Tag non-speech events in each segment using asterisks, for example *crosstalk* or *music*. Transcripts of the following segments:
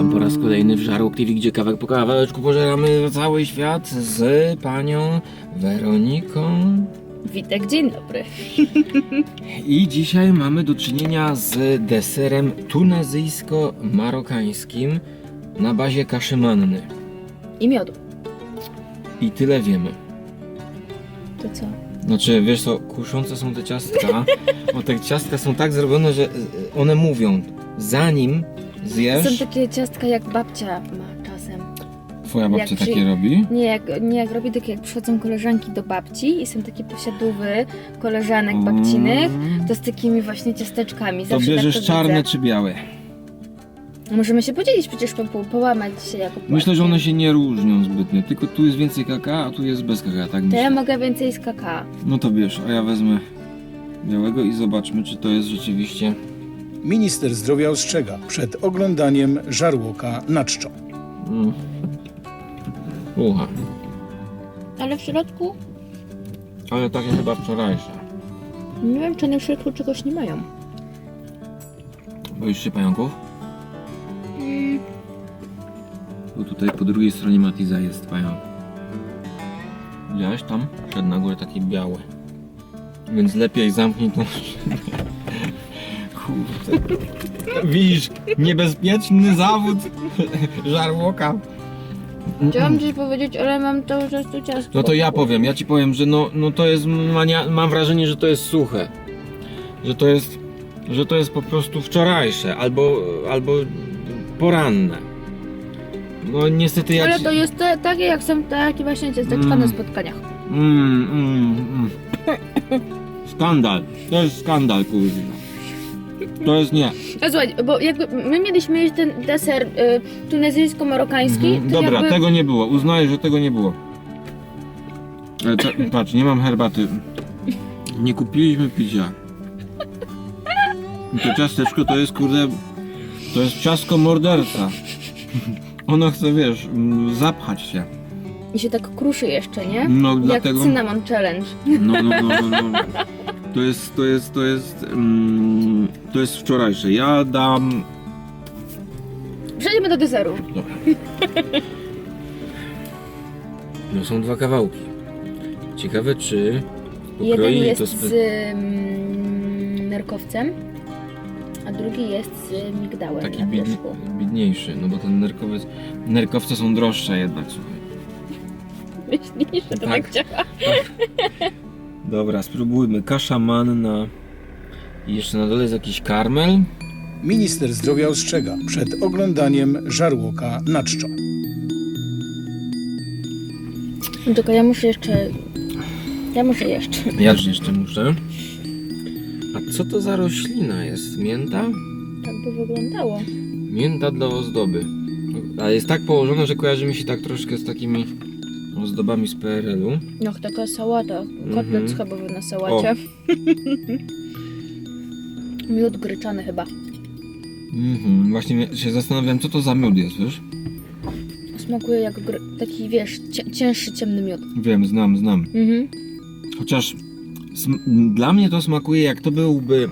Witam po raz kolejny w Żarłok TV, gdzie kawałek po kawałeczku pożeramy cały świat z panią Weroniką. Witek, dzień dobry. I dzisiaj mamy do czynienia z deserem tunezyjsko-marokańskim na bazie kaszy manny. I miodu. I tyle wiemy. To co? Znaczy, wiesz co, kuszące są te ciastka, bo te ciastka są tak zrobione, że one mówią, zanim zjesz... Są takie ciastka jak babcia ma czasem. Twoja babcia jak przy- takie robi? Nie jak, nie jak robi, takie jak przychodzą koleżanki do babci i są takie posiadówy koleżanek babcinych, Mm. to z takimi właśnie ciasteczkami. To Zawsze bierzesz tak to czarne widzę. czy białe? Możemy się podzielić przecież po pół, połamać się jako Myślę, że płatki. one się nie różnią zbytnio, tylko tu jest więcej kakao, a tu jest bez kakao, tak To myślę. ja mogę więcej z kakao. No to bierz, a ja wezmę białego i zobaczmy, czy to jest rzeczywiście... Minister zdrowia ostrzega przed oglądaniem żarłoka na czczo. Mm. Ucha, Ale w środku? ale takie chyba wczorajsze. Nie wiem, czy one w środku czegoś nie mają. Boisz się pająków? Mm, Bo tutaj po drugiej stronie Matiza jest pająk. Widziałeś tam? Szedł na górę taki biały. Więc lepiej zamknij tą szybę. Kurde. *laughs* Widzisz, niebezpieczny zawód *laughs* żarłoka. Chciałam coś powiedzieć, ale mam to, że to ciastko. No to ja powiem, ja ci powiem, że no, no to jest, mania, mam wrażenie, że to jest suche. Że to jest, że to jest po prostu wczorajsze, albo, albo poranne. No niestety ja Ale ci... to jest te, takie jak są takie właśnie ciasteczka Mm. na spotkaniach. Mm, mm, mm. Skandal, to jest skandal, kurwa. To jest nie. A słuchaj, bo jakby my mieliśmy jeść ten deser y, tunezyjsko-marokański, Mhm. to Dobra, jakby... tego nie było, uznaję, że tego nie było. Ale co, *coughs* patrz, nie mam herbaty. Nie kupiliśmy picia. I to ciasteczko to jest, kurde, to jest ciastko morderca. Ono chce, wiesz, zapchać się. I się tak kruszy jeszcze, nie? No, Jak dlatego... cinnamon challenge. No, no, no, no, no. *laughs* To jest, to jest, to jest, mm, to jest wczorajsze. Ja dam... Przejdźmy do deseru. Dobra. No są dwa kawałki. Ciekawe czy Jeden pokroili jest to z spe... mm, nerkowcem, a drugi jest z migdałem taki na wierzchu. bidniejszy, no bo ten nerkowiec... Nerkowce są droższe jednak, słuchaj. Myślisz, że to Tak. tak, działa? Dobra, spróbujmy. Kasza manna. I jeszcze na dole jest jakiś karmel. Minister zdrowia ostrzega przed oglądaniem żarłoka na czczo. No Tylko ja muszę jeszcze... Ja muszę jeszcze. Ja już jeszcze muszę. A co to za roślina jest? Mięta? Tak by wyglądało. Mięta dla ozdoby. Ale jest tak położona, że kojarzy mi się tak troszkę z takimi ozdobami z PRL-u. No taka sałata. Kotlet Mhm. schabowy na sałacie. *laughs* Miód gryczany chyba. Mhm. Właśnie się zastanawiam, co to za miód jest, wiesz? Smakuje jak taki, wiesz, cięższy, ciemny miód. Wiem, znam, znam. Mhm. Chociaż dla mnie to smakuje jak to byłby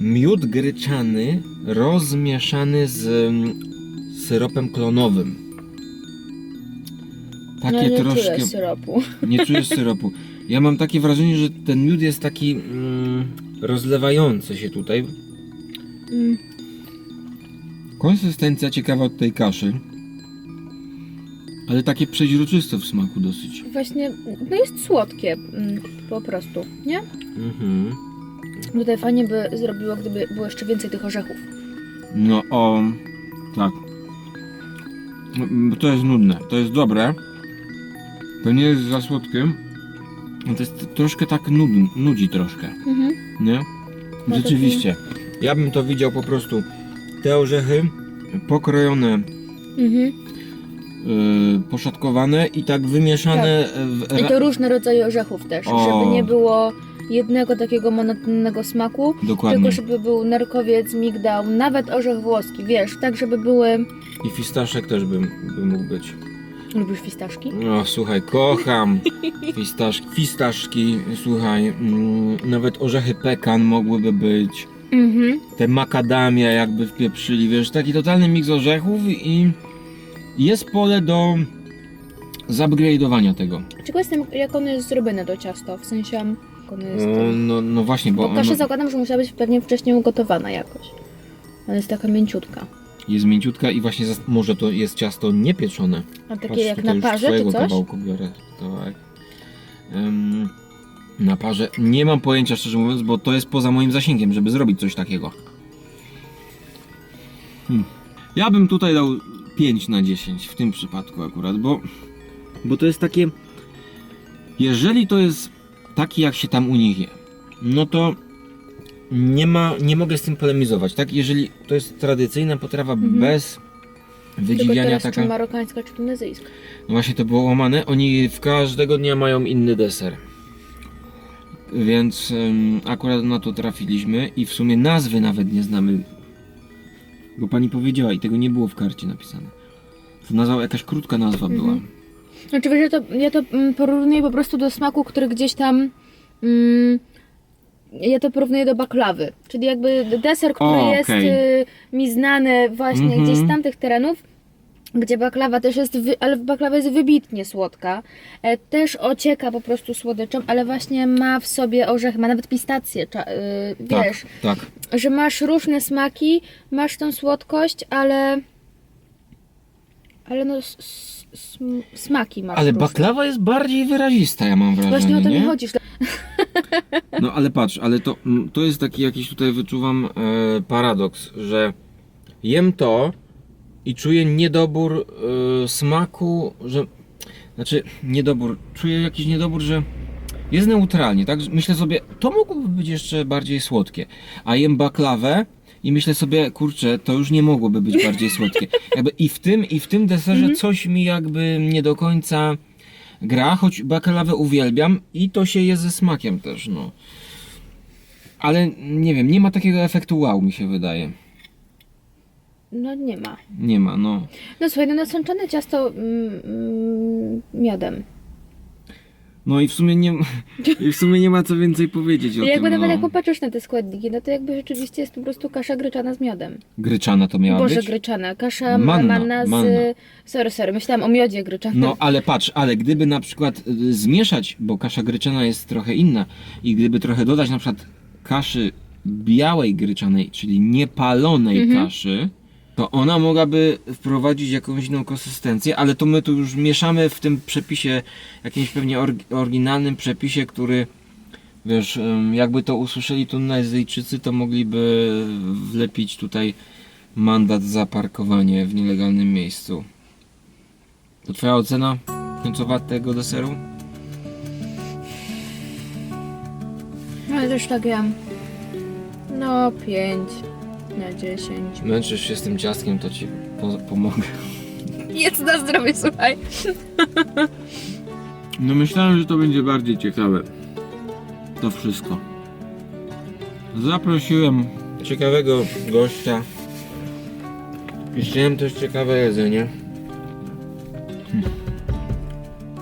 miód gryczany rozmieszany z mm, syropem klonowym. Takie ja nie troszkę. czuję syropu. *laughs* Nie czujesz syropu. Ja mam takie wrażenie, że ten miód jest taki mm, rozlewający się tutaj. Mm. Konsystencja ciekawa od tej kaszy. Ale takie przeźroczyste w smaku dosyć. Właśnie, no jest słodkie mm, po prostu, nie? Mhm. Tutaj fajnie by zrobiło, gdyby było jeszcze więcej tych orzechów. No o, tak. Mm, To jest nudne, to jest dobre. To nie jest za słodkie. No To jest troszkę tak nud, nudzi troszkę, Mhm. nie? Ma Rzeczywiście. Ja bym to widział po prostu te orzechy pokrojone, Mhm. yy, poszatkowane i tak wymieszane w I to różne rodzaje orzechów też, O. żeby nie było jednego takiego monotonnego smaku, Dokładnie. tylko żeby był nerkowiec, migdał, nawet orzech włoski, wiesz, tak żeby były... I fistaszek też bym, by mógł być. Lubisz fistaszki? No słuchaj, kocham *laughs* fistaszki, fistaszki słuchaj, mm, nawet orzechy pekan mogłyby być. Mhm. te makadamia jakby wpieprzyli, wiesz, taki totalny miks orzechów i jest pole do zupgrade'owania tego. Ciekaw jestem, jak ono jest zrobione to ciasto, w sensie jak ono jest... No, no, no właśnie, bo Bo kasza ono zakładam, że musiała być pewnie wcześniej ugotowana jakoś. Ona jest taka mięciutka. Jest mięciutka i właśnie zas- może to jest ciasto niepieczone. A takie Patrz, jak tutaj na już parze czy twojego coś? kawałku biorę. Em, na parze nie mam pojęcia szczerze mówiąc, bo to jest poza moim zasięgiem, żeby zrobić coś takiego. Hmm. Ja bym tutaj dał 5 na 10 w tym przypadku akurat, bo, bo to jest takie. Jeżeli to jest taki jak się tam u nich je, no to nie ma, nie mogę z tym polemizować, tak? Jeżeli to jest tradycyjna potrawa Mhm. bez Tylko wydziwiania teraz taka. czy marokańska, czy tunezyjska. No właśnie to było łamane. Oni w każdego dnia mają inny deser. Więc akurat na to trafiliśmy i w sumie nazwy nawet nie znamy. Bo pani powiedziała i tego nie było w karcie napisane. To nazwa, jakaś krótka nazwa Mhm. była. Znaczy wiesz, ja to, ja to mm, porównuję po prostu do smaku, który gdzieś tam... Mm, ja to porównuję do baklawy, czyli jakby deser, który O, jest okej. y, mi znany właśnie Mhm. gdzieś z tamtych terenów, gdzie baklawa też jest, wy, ale baklawa jest wybitnie słodka, e, też ocieka po prostu słodyczem, ale właśnie ma w sobie orzech, ma nawet pistację, cza, y, wiesz, Tak, tak. że masz różne smaki, masz tą słodkość, ale ale no s, sm- smaki masz Ale różne. baklawa jest bardziej wyrazista, ja mam wrażenie. Właśnie o to nie? mi chodzi. No ale patrz, ale to, to jest taki jakiś tutaj wyczuwam e, paradoks, że jem to i czuję niedobór e, smaku, że znaczy niedobór, czuję jakiś niedobór, że jest neutralnie, tak? Myślę sobie, to mogłoby być jeszcze bardziej słodkie, a jem baklawę i myślę sobie, kurczę, to już nie mogłoby być bardziej słodkie. Jakby i w tym, i w tym deserze coś mi jakby nie do końca gra, choć baklawę uwielbiam i to się je ze smakiem też, no. Ale nie wiem, nie ma takiego efektu wow, mi się wydaje. No nie ma. Nie ma, no. No słuchaj, no nasączone ciasto mm, mm, miodem. No i w sumie nie, *laughs* i w sumie nie ma co więcej powiedzieć o jakby tym. nawet jak No. popatrzysz na te składniki, no to jakby rzeczywiście jest po prostu kasza gryczana z miodem. Gryczana to miała Boże, być? gryczana. Kasza Manna, manna, z... manna. Sorry, sorry, myślałam o miodzie gryczanym. No ale patrz, ale gdyby na przykład y, zmieszać, bo kasza gryczana jest trochę inna i gdyby trochę dodać na przykład kaszy białej gryczanej, czyli niepalonej Mhm. kaszy, to ona mogłaby wprowadzić jakąś inną konsystencję, ale to my tu już mieszamy w tym przepisie, jakimś pewnie oryginalnym przepisie, który wiesz, jakby to usłyszeli Tunezyjczycy, to mogliby wlepić tutaj mandat za parkowanie w nielegalnym miejscu. To twoja ocena końcowa tego deseru? Ale też takie... No, 5 na 10. Męczysz się z tym ciastkiem, to ci po- pomogę. Jest na zdrowie, słuchaj. No myślałem, że to będzie bardziej ciekawe. To wszystko. Zaprosiłem ciekawego gościa. I chciałem też ciekawe jedzenie.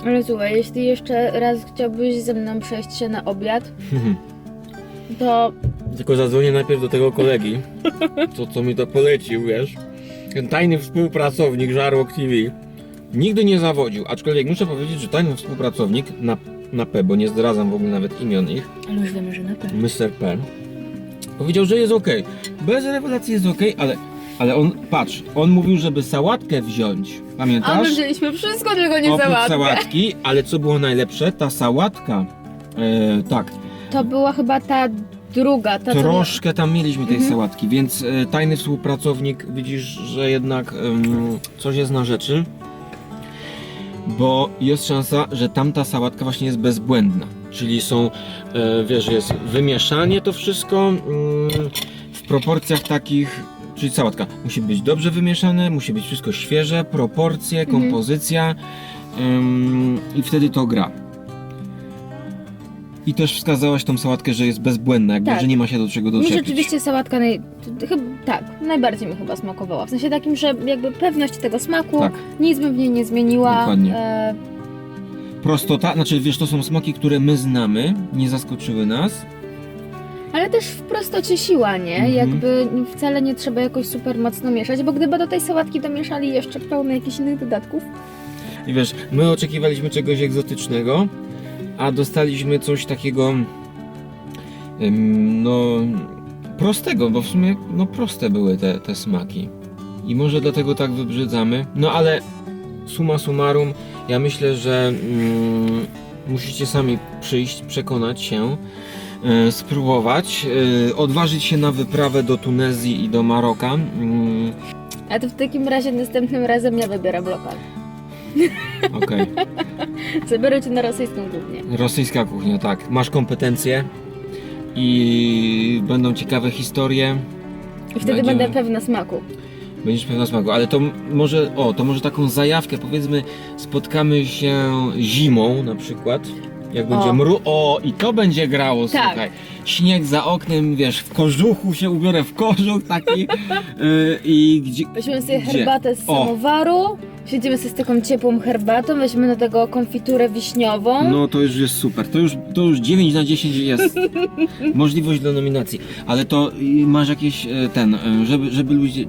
Ale słuchaj, jeśli jeszcze raz chciałbyś ze mną przejść się na obiad, *laughs* to Tylko zadzwonię najpierw do tego kolegi, co, co mi to polecił, wiesz. Ten tajny współpracownik Żarłok TV nigdy nie zawodził, aczkolwiek muszę powiedzieć, że tajny współpracownik na, na P, bo nie zdradzam w ogóle nawet imion ich, Ale już wiemy, że na pewno. Mr. P, powiedział, że jest ok. Bez rewelacji jest ok, ale, ale on, patrz, on mówił, żeby sałatkę wziąć, A my pamiętasz? wzięliśmy wszystko, tylko nie Oprócz sałatkę. sałatki, ale co było najlepsze? Ta sałatka, e, tak, To była chyba ta druga, ta co Troszkę tam mieliśmy tej Mhm. sałatki, więc e, tajny współpracownik widzisz, że jednak em, coś jest na rzeczy. Bo jest szansa, że tamta sałatka właśnie jest bezbłędna. Czyli są, e, wiesz, jest wymieszanie to wszystko mm, w proporcjach takich. Czyli sałatka musi być dobrze wymieszane, musi być wszystko świeże, proporcje, Mhm. kompozycja em, i wtedy to gra. I też wskazałaś tą sałatkę, że jest bezbłędna, jakby, Tak. że nie ma się do czego Mi doczepić. rzeczywiście sałatka naj... chyba, tak, najbardziej mi chyba smakowała. W sensie takim, że jakby pewność tego smaku, Tak. nic bym w niej nie zmieniła. Dokładnie. E, Prostota, znaczy wiesz, to są smaki, które my znamy, nie zaskoczyły nas. Ale też w prostocie siła, nie? Mhm. Jakby wcale nie trzeba jakoś super mocno mieszać, bo gdyby do tej sałatki domieszali jeszcze pełno jakichś innych dodatków, I wiesz, my oczekiwaliśmy czegoś egzotycznego, a dostaliśmy coś takiego no prostego, bo w sumie no proste były te, te smaki. I może dlatego tak wybrzydzamy. No ale summa summarum, ja myślę, że mm, musicie sami przyjść, przekonać się, y, spróbować, y, odważyć się na wyprawę do Tunezji i do Maroka. Mm, a to w takim razie następnym razem ja wybieram lokal. Okej. *laughs* Zabiorę cię na rosyjską kuchnię. Rosyjska kuchnia, tak. Masz kompetencje i będą ciekawe historie. I wtedy Będziemy- będę pewna smaku. Będziesz pewna smaku, ale to m- może, o, to może taką zajawkę, powiedzmy, spotkamy się zimą na przykład. Jak będzie O. mru, o i to będzie grało, Tak. słuchaj. Śnieg za oknem, wiesz, w kożuchu się ubiorę w kożuch taki yy, *laughs* i gdzie... Weźmiemy sobie Gdzie? herbatę z O. samowaru, siedzimy sobie z taką ciepłą herbatą, weźmiemy do tego konfiturę wiśniową. No to już jest super, to już, to już 9 na 10 jest *laughs* możliwość do nominacji, ale to y, masz jakieś y, ten, y, żeby, żeby, ludzie,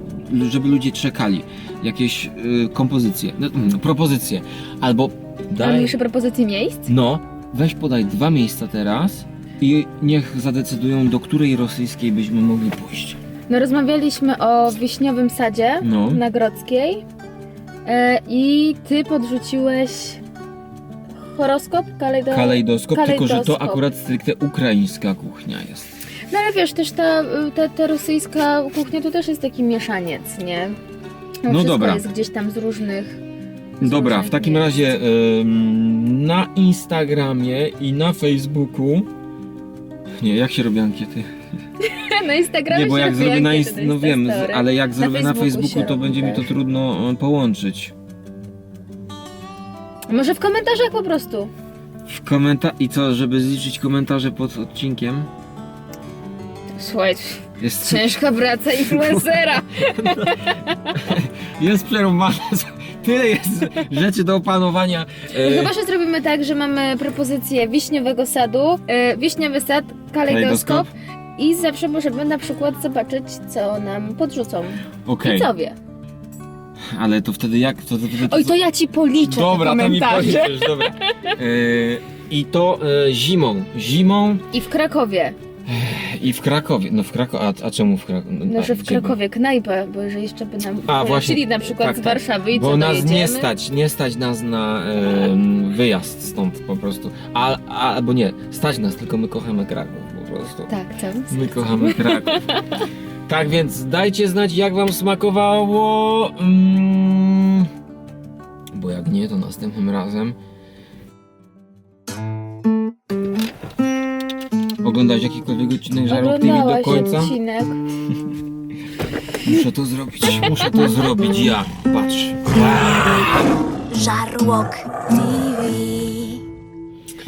żeby ludzie czekali, jakieś y, kompozycje, no, mm, propozycje, albo Mam daj, jeszcze propozycji miejsc? no, weź podaj dwa miejsca teraz i niech zadecydują, do której rosyjskiej byśmy mogli pójść. No rozmawialiśmy o wiśniowym sadzie No. na Grodzkiej e, i ty podrzuciłeś horoskop? Kalejdo... Kalejdoskop, tylko że to akurat stricte ukraińska kuchnia jest. No ale wiesz, też ta, ta, ta rosyjska kuchnia to też jest taki mieszaniec, nie? No wszystko dobra. jest gdzieś tam z różnych... Dobra, w takim razie ym, na Instagramie i na Facebooku. Nie, jak się robi ankiety? Na Instagramie Nie, bo się jak robi zrobię na ankiety Inst- no wiem, ale jak zrobię na Facebooku to będzie mi to trudno e, połączyć. Może w komentarzach po prostu. W komenta i co, żeby zliczyć komentarze pod odcinkiem? Słuchaj, Jest, ciężka praca influencera. *laughs* jest przerąbane. *laughs* Tyle jest rzeczy do opanowania. E, Chyba, że zrobimy tak, że mamy propozycję wiśniowego sadu, e, wiśniowy sad, kalejdoskop i zawsze możemy na przykład zobaczyć, co nam podrzucą Okej, widzowie. ale to wtedy jak? To, to, to, to, Oj, to ja ci policzę Dobra, te to mi komentarze. policzysz, dobra. *laughs* E, I to e, zimą. Zimą I w Krakowie. i w Krakowie. No w Krakowie, a, a czemu w Krakowie? No, że w Krakowie knajpę, bo jeżeli jeszcze by nam A, właśnie. polecili na przykład Tak, z tak. Warszawy i Bo co, nas dojedziemy? nie stać, nie stać nas na em, wyjazd stąd po prostu. A, a, albo nie, stać nas, tylko my kochamy Kraków po prostu. Tak, co? My kochamy Kraków. *laughs* tak więc dajcie znać jak wam smakowało. Mm, bo jak nie, to następnym razem. Oglądałeś jakikolwiek odcinek Żarłok TV do Oglądałaś końca? odcinek. *laughs* Muszę to zrobić, muszę to zrobić ja. Patrz. *laughs* Żarłok TV.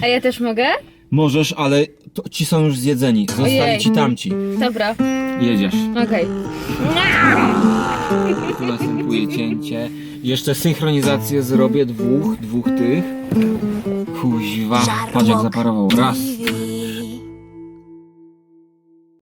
A ja też mogę? Możesz, ale to, ci są już zjedzeni. Zostali Ojej. ci tamci. Dobra, Jedziesz. okej. Tu następuje cięcie. Jeszcze synchronizację zrobię dwóch, dwóch tych. Kuźwa. Patrz jak zaparował. Raz.